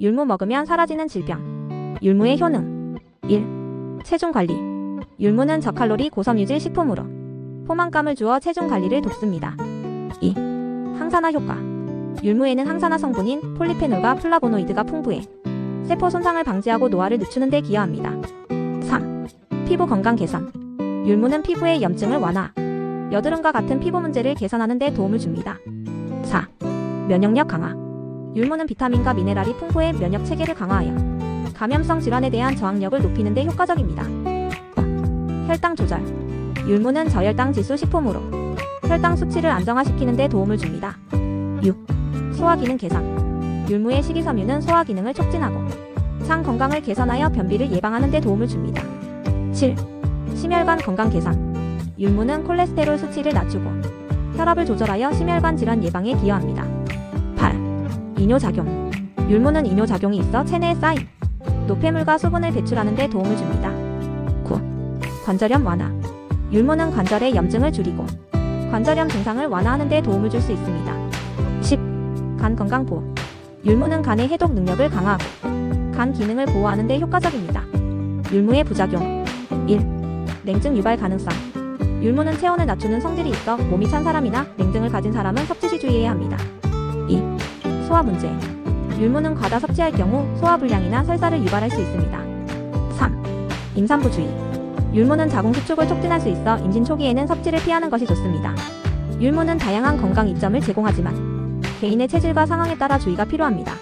율무 먹으면 사라지는 질병. 율무의 효능. 1. 체중 관리. 율무는 저칼로리 고섬유질 식품으로 포만감을 주어 체중 관리를 돕습니다. 2. 항산화 효과. 율무에는 항산화 성분인 폴리페놀과 플라보노이드가 풍부해 세포 손상을 방지하고 노화를 늦추는 데 기여합니다. 3. 피부 건강 개선. 율무는 피부의 염증을 완화, 여드름과 같은 피부 문제를 개선하는 데 도움을 줍니다. 4. 면역력 강화. 율무는 비타민과 미네랄이 풍부해 면역 체계를 강화하여 감염성 질환에 대한 저항력을 높이는 데 효과적입니다. 5. 혈당 조절. 율무는 저혈당 지수 식품으로 혈당 수치를 안정화시키는 데 도움을 줍니다. 6. 소화 기능 개선. 율무의 식이섬유는 소화 기능을 촉진하고 장 건강을 개선하여 변비를 예방하는 데 도움을 줍니다. 7. 심혈관 건강 개선. 율무는 콜레스테롤 수치를 낮추고 혈압을 조절하여 심혈관 질환 예방에 기여합니다. 8. 이뇨작용. 율무는 이뇨작용이 있어 체내에 쌓인 노폐물과 수분을 배출하는 데 도움을 줍니다. 9. 관절염 완화. 율무는 관절의 염증을 줄이고 관절염 증상을 완화하는 데 도움을 줄 수 있습니다. 10. 간 건강 보호. 율무는 간의 해독 능력을 강화하고 간 기능을 보호하는 데 효과적입니다. 율무의 부작용 1. 냉증 유발 가능성 율무는 체온을 낮추는 성질이 있어 몸이 찬 사람이나 냉증을 가진 사람은 섭취 시 주의해야 합니다. 2. 소화 문제 율무는 과다 섭취할 경우 소화불량이나 설사를 유발할 수 있습니다. 3. 임산부 주의 율무는 자궁 수축을 촉진할 수 있어 임신 초기에는 섭취를 피하는 것이 좋습니다. 율무는 다양한 건강 이점을 제공하지만 개인의 체질과 상황에 따라 주의가 필요합니다.